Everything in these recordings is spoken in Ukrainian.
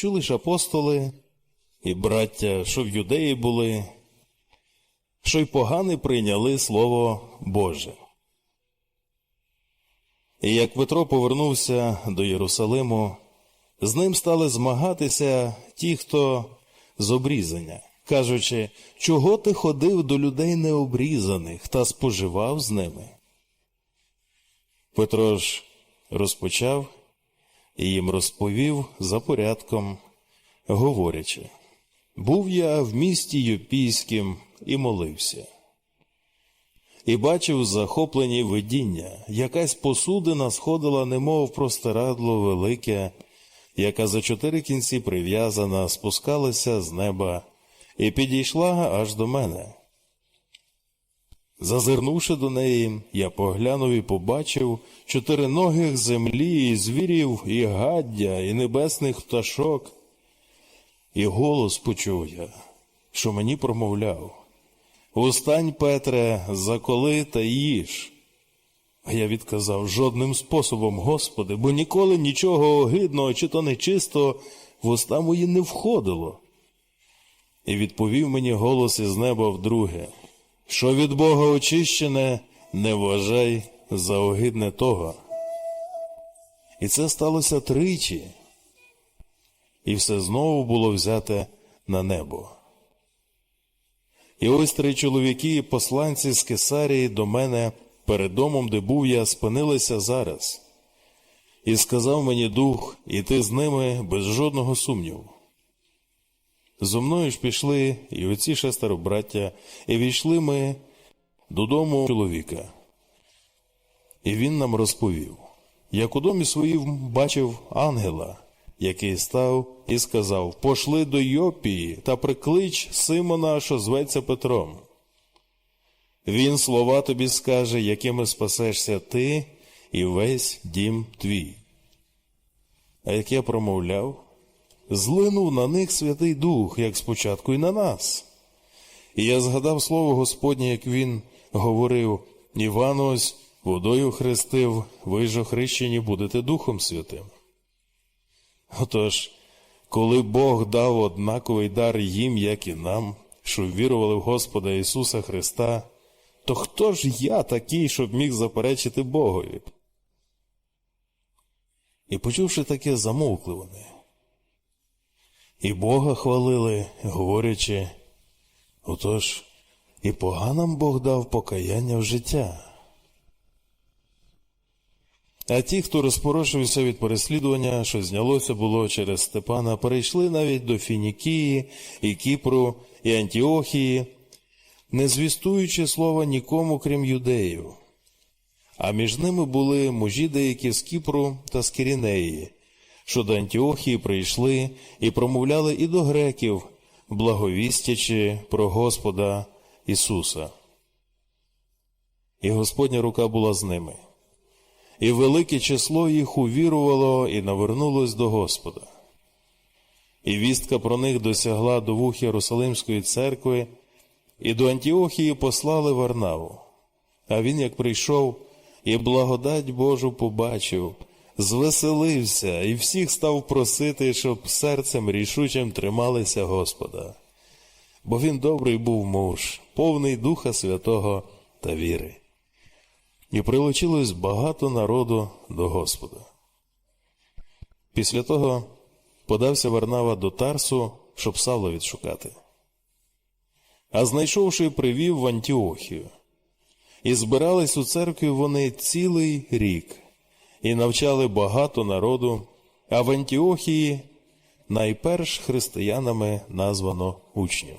почули ж апостоли і браття, що в юдеї були, що й погани прийняли Слово Боже. І як Петро повернувся до Єрусалиму, з ним стали змагатися ті, хто з обрізання, кажучи, чого ти ходив до людей необрізаних та споживав з ними. Петро ж розпочав і їм розповів за порядком, говорячи, був я в місті Йопійським і молився. І бачив захоплені видіння, якась посудина сходила, немов простирадло велике, яка за чотири кінці прив'язана, спускалася з неба і підійшла аж до мене. Зазирнувши до неї, я поглянув і побачив чотириногих землі, і звірів, і гаддя, і небесних пташок. І голос почув я, що мені промовляв. Устань, Петре, заколи та їж. А я відказав жодним способом, Господи, бо ніколи нічого огидного чи то нечистого в уста мої не входило. І відповів мені голос із неба вдруге, що від Бога очищене, не вважай за огидне того. І це сталося тричі, і все знову було взяте на небо. І ось три чоловіки, посланці з Кесарії до мене перед домом, де був я, спинилися зараз. І сказав мені дух, іти з ними без жодного сумніву. Зо мною ж пішли і оці шестеро браття, і війшли ми додому чоловіка. І він нам розповів, як у домі своїм бачив ангела, який став і сказав: Пошли до Йопії та приклич Симона, що зветься Петром. Він слова тобі скаже, якими спасешся ти і весь дім твій. А як я промовляв, злинув на них Святий Дух, як спочатку і на нас. І я згадав слово Господнє, як він говорив: Іван ось водою хрестив, ви ж охрещені будете Духом Святим. Отож, коли Бог дав однаковий дар їм, як і нам, що вірували в Господа Ісуса Христа, то хто ж я такий, щоб міг заперечити Богові? І почувши таке, замовкли вони. І Бога хвалили, говорячи, отож, і поганам Бог дав покаяння в життя. А ті, хто розпорошився від переслідування, що знялося було через Степана, перейшли навіть до Фінікії, і Кіпру, і Антіохії, не звістуючи слова нікому, крім юдеїв. А між ними були мужі деякі з Кіпру та з Кірінеї, що до Антіохії прийшли і промовляли і до греків, благовістячи про Господа Ісуса. І Господня рука була з ними і велике число їх увірувало і навернулось до Господа. І вістка про них досягла до вух Єрусалимської церкви, і до Антіохії послали Варнаву. А він, як прийшов, і благодать Божу побачив, звеселився і всіх став просити, щоб серцем рішучим трималися Господа. Бо він добрий був муж, повний Духа Святого та віри і прилучилось багато народу до Господа. Після того подався Варнава до Тарсу, щоб Савла відшукати. А знайшовши, привів в Антіохію. І збирались у церкві вони цілий рік, і навчали багато народу, а в Антіохії найперш християнами названо учнів.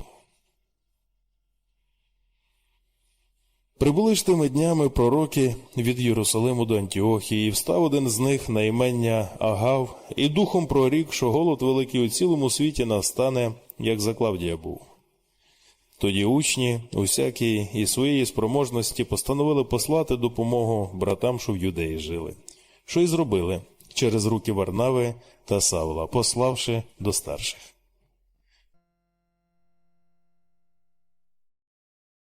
Прибули ж тими днями пророки від Єрусалиму до Антіохії, і встав один з них на імення Агав, і духом прорік, що голод великий у цілому світі настане, як за Клавдія був. Тоді учні, усякі і своєї спроможності постановили послати допомогу братам, що в юдеї жили, що й зробили через руки Варнави та Савла, пославши до старших.